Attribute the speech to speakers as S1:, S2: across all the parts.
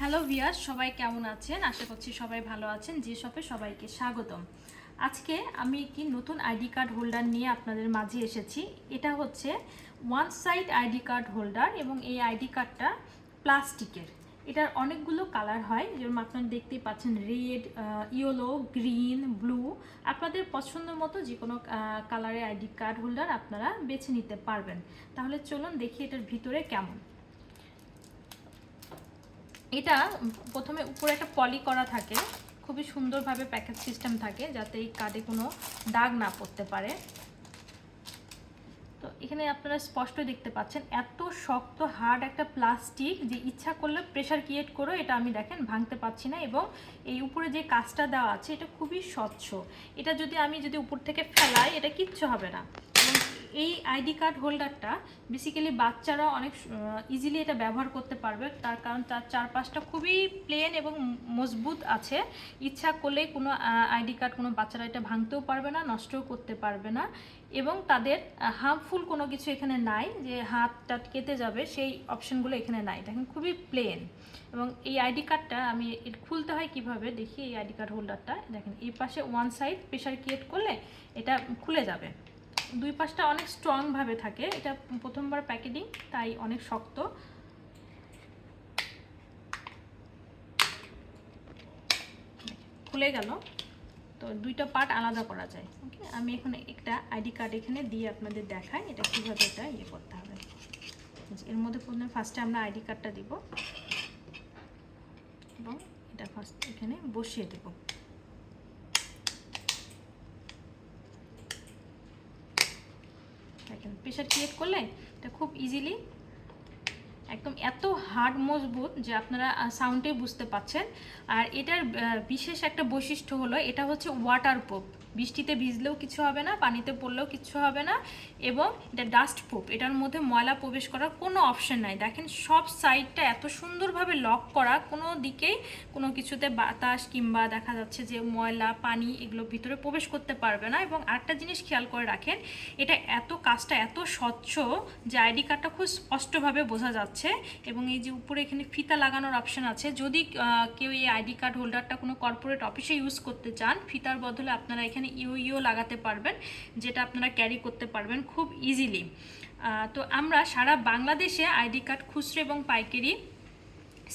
S1: Hello ভিয়াস সবাই কেমন আছেন? আশা করছি সবাই ভালো আছেন। যে শপে সবাইকে স্বাগতম। আজকে আমি একটি নতুন আইডি কার্ড হোল্ডার নিয়ে আপনাদের মাঝে এসেছি। এটা হচ্ছে one side ID card holder এবং এই আইডি কার্ডটা প্লাস্টিকের। এটার অনেকগুলো কালার হয় যেরকম আপনারা দেখতেই পাচ্ছেন, রেড ইয়েলো, গ্রিন, ব্লু। আপনাদের পছন্দ মতো যে কোনো কালারের আইডি কার্ড হোল্ডার আপনারা বেছে নিতে পারবেন। তাহলে চলুন দেখি এটার ভিতরে কেমন। এটা প্রথমে উপরে একটা পলি করা থাকে, খুবই সুন্দরভাবে প্যাকেজ সিস্টেম থাকে যাতে এই কার্ডে কোনো দাগ না পড়তে পারে। তো এখানে আপনারা স্পষ্ট দেখতে পাচ্ছেন, এত শক্ত হার্ড একটা প্লাস্টিক যে ইচ্ছা করলে প্রেশার ক্রিয়েট করো, এটা আমি দেখেন ভাঙতে পারছি না এবং এই উপরে যে কাজটা দেওয়া আছে, এটা খুবই স্বচ্ছ। এটা যদি আমি যদি উপর থেকে ফেলাই, এটা কিচ্ছু হবে না। এই আইডি কার্ড হোল্ডারটা বেসিক্যালি বাচ্চারা অনেক ইজিলি এটা ব্যবহার করতে পারবে। তার কারণ তার চারপাশটা খুবই প্লেন এবং মজবুত আছে। ইচ্ছা করলে কোনো আইডি কার্ড কোনো বাচ্চারা এটা ভাঙতেও পারবে না, নষ্টও করতে পারবে না। এবং তাদের হার্মফুল কোনো কিছু এখানে নাই যে হাত টাত কেটে যাবে, সেই অপশনগুলো এখানে নাই। দেখেন খুবই প্লেন এবং এই আইডি কার্ডটা আমি খুলতে হয় কীভাবে? দেখি এই আইডি কার্ড হোল্ডারটা। দেখেন, এই পাশে ওয়ান সাইড প্রেশার ক্রিয়েট করলে এটা খুলে যাবে। দুই পাশটা অনেক স্ট্রংভাবে থাকে। এটা প্রথমবার প্যাকেটিং তাই অনেক শক্ত। খুলে গেল। তো দুইটা পার্ট আলাদা করা যায় ওকে আমি এখানে একটা আইডি কার্ড এখানে দিয়ে আপনাদের দেখাই এটা কীভাবে এটা ইয়ে করতে হবে। এর মধ্যে প্রথমে ফার্স্টে আমরা আইডি কার্ডটা দিব। এবং এটা ফার্স্ট এখানে বসিয়ে দেবো। দেখেন প্রেশার ক্রিয়েট করলে এটা খুব ইজিলি একদম এত হার্ড মজবুত যে আপনারা সাউন্ডে বুঝতে পাচ্ছেন। আর এটার বিশেষ একটা বৈশিষ্ট্য হলো, এটা হচ্ছে ওয়াটার প্রুফ বৃষ্টিতে ভিজলেও কিছু হবে না, পানিতে পড়লেও কিছু হবে না, এবং এটা ডাস্ট প্রুফ এটার মধ্যে ময়লা প্রবেশ করার কোনো অপশন নাই। দেখেন, সব সাইডটা এত সুন্দরভাবে লক করা, কোনো দিকেই কোনো কিছুতে বাতাস কিংবা দেখা যাচ্ছে যে ময়লা, পানি এগুলো ভিতরে প্রবেশ করতে পারবে না। এবং আরেকটা জিনিস খেয়াল করে রাখেন, এটা এত কাজটা এত স্বচ্ছ যে আইডি কার্ডটা খুব স্পষ্টভাবে বোঝা যাচ্ছে। এবং এই যে উপরে এখানে ফিতা লাগানোর অপশন আছে। যদি কেউ এই আইডি কার্ড হোল্ডারটা কোনো কর্পোরেট অফিসে ইউজ করতে চান, ফিতার বদলে আপনারা এখানে ইউ ইউ লাগাতে পারবেন, যেটা আপনারা ক্যারি করতে পারবেন খুব ইজিলি তো আমরা সারা বাংলাদেশে আইডি কার্ড খুচরো এবং পাইকারি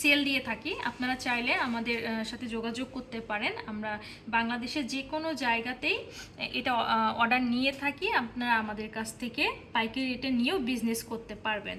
S1: সেল দিয়ে থাকি। আপনারা চাইলে আমাদের সাথে যোগাযোগ করতে পারেন। আমরা বাংলাদেশের যে কোনো জায়গাতেই এটা অর্ডার নিয়ে থাকি। আপনারা আমাদের কাছ থেকে পাইকারি রেটে নিয়েও বিজনেস করতে পারবেন।